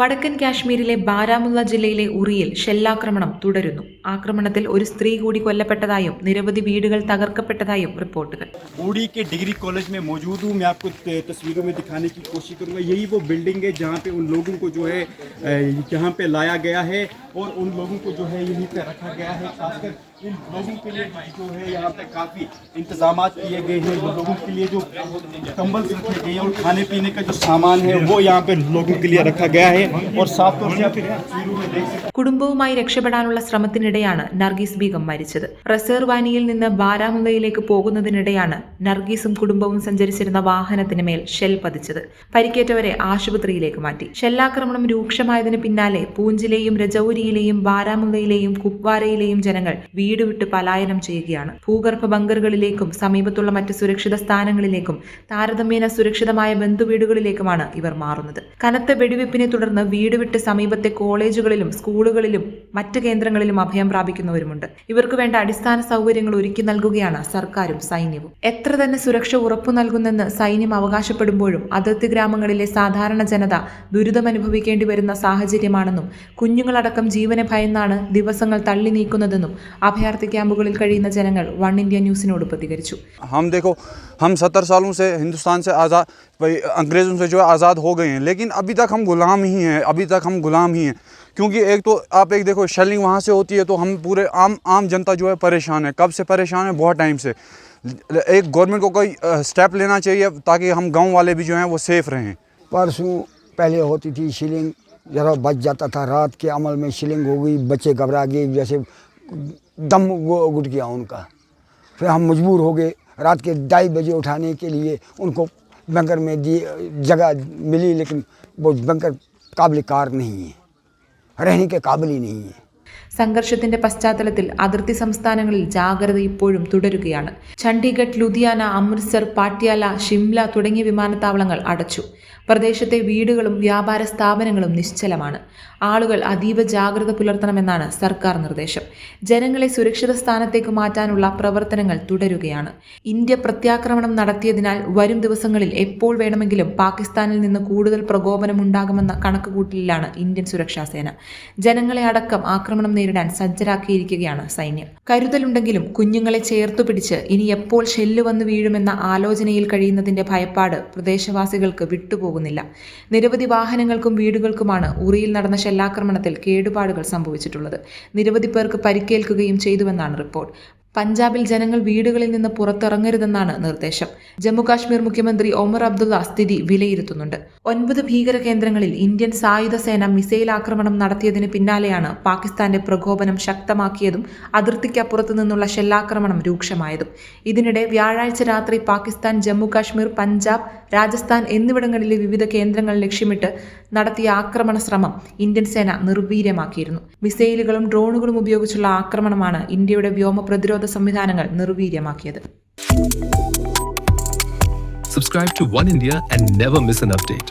വടക്കൻ കാശ്മീരിലെ ബാരാമുള്ള ജില്ലയിലെ ഉറിയിൽ ഷെല്ലാക്രമണം തുടരുന്നു ആക്രമണത്തിൽ ഒരു സ്ത്രീ കൂടി കൊല്ലപ്പെട്ടതായും നിരവധി വീടുകൾ തകർക്കപ്പെട്ടതായും റിപ്പോർട്ടുകൾ उड़ी के डिग्री कॉलेज में मौजूद हूँ मैं आपको त- तस्वीरों में दिखाने की कोशिश करूँगा यही वो बिल्डिंग है जहाँ पे उन लोगों को जो है अ, यहाँ पे लाया गया है और उन लोगों को जो है यहीं पे रखा गया है खासकर इन लोगों के लिए जो है यहाँ पे काफ़ी इंतजाम किए गए हैं उन लोगों के लिए जो कंबल रखे गए हैं और खाने पीने का जो सामान है वो यहाँ पे लोगों के लिए रखा गया है കുടുംബവുമായി രക്ഷപ്പെടാനുള്ള ശ്രമത്തിനിടെയാണ് നർഗീസ് ബീഗം മരിച്ചത്. റസർവാനിയിൽ നിന്ന് ബാരാമുല്ലയിലേക്ക് പോകുന്നതിനിടെയാണ് നർഗീസും കുടുംബവും സഞ്ചരിച്ചിരുന്ന വാഹനത്തിന് മേൽ ഷെൽ പതിച്ചത്. പരിക്കേറ്റവരെ ആശുപത്രിയിലേക്ക് മാറ്റി. ഷെല്ലാക്രമണം രൂക്ഷമായതിന് പിന്നാലെ പൂഞ്ചിലെയും രജൌരിയിലെയും ബാരാമുല്ലയിലെയും കുപ്വാരയിലെയും ജനങ്ങൾ വീട് വിട്ട് പലായനം ചെയ്യുകയാണ്. ഭൂഗർഭ ബങ്കറുകളിലേക്കും സമീപത്തുള്ള മറ്റ് സുരക്ഷിത സ്ഥാനങ്ങളിലേക്കും താരതമ്യേന സുരക്ഷിതമായ ബന്ധുവീടുകളിലേക്കുമാണ് ഇവർ മാറുന്നത്. കനത്ത വെടിവെപ്പിനെ തുടർന്ന് വീട് വിട്ട് സമീപത്തെ കോളേജുകളിലും സ്കൂളുകളിലും മറ്റ് കേന്ദ്രങ്ങളിലും അഭയം പ്രാപിക്കുന്നവരുമുണ്ട് ഇവർക്ക് വേണ്ട അടിസ്ഥാന സൗകര്യങ്ങൾ ഒരുക്കി നൽകുകയാണ് സർക്കാരും സൈന്യവും എത്ര തന്നെ സുരക്ഷ ഉറപ്പു നൽകുന്നെന്ന് സൈന്യം അവകാശപ്പെടുമ്പോഴും അതിർത്തി ഗ്രാമങ്ങളിലെ സാധാരണ ജനത ദുരിതമനുഭവിക്കേണ്ടി വരുന്ന സാഹചര്യമാണെന്നും കുഞ്ഞുങ്ങളടക്കം ജീവനെ ഭയന്നാണ് ദിവസങ്ങൾ തള്ളി നീക്കുന്നതെന്നും അഭയാർത്ഥി ക്യാമ്പുകളിൽ കഴിയുന്ന ജനങ്ങൾ വൺ ഇന്ത്യ ന്യൂസിനോട് പ്രതികരിച്ചു हम देखो हम सत्तर सालों से हिंदुस्तान से आज़ाद भाई अंग्रेज़ों से जो है आज़ाद हो गए हैं लेकिन अभी तक हम गुलाम ही हैं अभी तक हम गुलाम ही हैं। क्योंकि एक तो आप एक देखो शेलिंग वहाँ से होती है तो हम पूरे आम आम जनता जो है परेशान है। कब से परेशान है? बहुत टाइम से। एक गवर्नमेंट को कोई स्टेप लेना चाहिए ताकि हम गाँव वाले भी जो हैं वो सेफ़ रहें। परसों पहले होती थी शिलिंग ज़रा बच जाता था। रात के अमल में शिलिंग हो गई, बच्चे घबरा गए, जैसे दम वो उठ गया उनका। फिर हम मजबूर हो गए, रात के ढाई बजे उठाने के लिए उनको बंकर में दी जगह मिली, लेकिन वो बंकर काबिल कार नहीं है। रहने के काबिल ही नहीं है। സംഘർഷത്തിന്റെ പശ്ചാത്തലത്തിൽ അതിർത്തി സംസ്ഥാനങ്ങളിൽ ജാഗ്രത ഇപ്പോഴും തുടരുകയാണ്. ചണ്ഡീഗഡ് ലുധിയാന അമൃത്സർ പാട്യാല ഷിംല തുടങ്ങിയ വിമാനത്താവളങ്ങൾ അടച്ചു. പ്രദേശത്തെ വീടുകളും വ്യാപാര സ്ഥാപനങ്ങളും നിശ്ചലമാണ്. ആളുകൾ അതീവ ജാഗ്രത പുലർത്തണമെന്നാണ് സർക്കാർ നിർദ്ദേശം. ജനങ്ങളെ സുരക്ഷിത സ്ഥാനത്തേക്ക് മാറ്റാനുള്ള പ്രവർത്തനങ്ങൾ തുടരുകയാണ്. ഇന്ത്യ പ്രത്യാക്രമണം നടത്തിയതിനാൽ വരും ദിവസങ്ങളിൽ എപ്പോൾ വേണമെങ്കിലും പാകിസ്ഥാനിൽ നിന്ന് കൂടുതൽ പ്രകോപനമുണ്ടാകുമെന്ന കണക്കുകൂട്ടലിലാണ് ഇന്ത്യൻ സുരക്ഷാ സേന ജനങ്ങളെ അടക്കം ആക്രമണം നേരിടാൻ സജ്ജരാക്കിയിരിക്കുകയാണ് സൈന്യം. കരുതലുണ്ടെങ്കിലും കുഞ്ഞുങ്ങളെ ചേർത്തു പിടിച്ച് ഇനി എപ്പോൾ ഷെല്ല് വന്നു വീഴുമെന്ന ആലോചനയിൽ കഴിയുന്നതിന്റെ ഭയപ്പാട് പ്രദേശവാസികൾക്ക് വിട്ടുപോകുന്നില്ല. നിരവധി വാഹനങ്ങൾക്കും വീടുകൾക്കുമാണ് ഉറിയിൽ നടന്ന ഷെല്ലാക്രമണത്തിൽ കേടുപാടുകൾ സംഭവിച്ചിട്ടുള്ളത്. നിരവധി പേർക്ക് പരിക്കേൽക്കുകയും ചെയ്തുവെന്നാണ് റിപ്പോർട്ട്. പഞ്ചാബിൽ ജനങ്ങൾ വീടുകളിൽ നിന്ന് പുറത്തിറങ്ങരുതെന്നാണ് നിർദ്ദേശം. ജമ്മുകാശ്മീർ മുഖ്യമന്ത്രി ഒമർ അബ്ദുള്ള സ്ഥിതി വിലയിരുത്തുന്നുണ്ട്. ഒൻപത് ഭീകര കേന്ദ്രങ്ങളിൽ ഇന്ത്യൻ സായുധ സേന മിസൈൽ ആക്രമണം നടത്തിയതിന് പിന്നാലെയാണ് പാകിസ്ഥാന്റെ പ്രകോപനം ശക്തമാക്കിയതും അതിർത്തിക്കപ്പുറത്തു നിന്നുള്ള ഷെല്ലാക്രമണം രൂക്ഷമായതും. ഇതിനിടെ വ്യാഴാഴ്ച രാത്രി പാകിസ്ഥാൻ ജമ്മുകാശ്മീർ പഞ്ചാബ് രാജസ്ഥാൻ എന്നിവിടങ്ങളിലെ വിവിധ കേന്ദ്രങ്ങൾ ലക്ഷ്യമിട്ട് നടത്തിയ ആക്രമണ ശ്രമം ഇന്ത്യൻ സേന നിർവീര്യമാക്കിയിരുന്നു. മിസൈലുകളും ഡ്രോണുകളും ഉപയോഗിച്ചുള്ള ആക്രമണമാണ് ഇന്ത്യയുടെ വ്യോമ ഗതാഗത സംവിധാനങ്ങൾ നിർവീര്യമാക്കിയത്. Subscribe to One India and never miss an update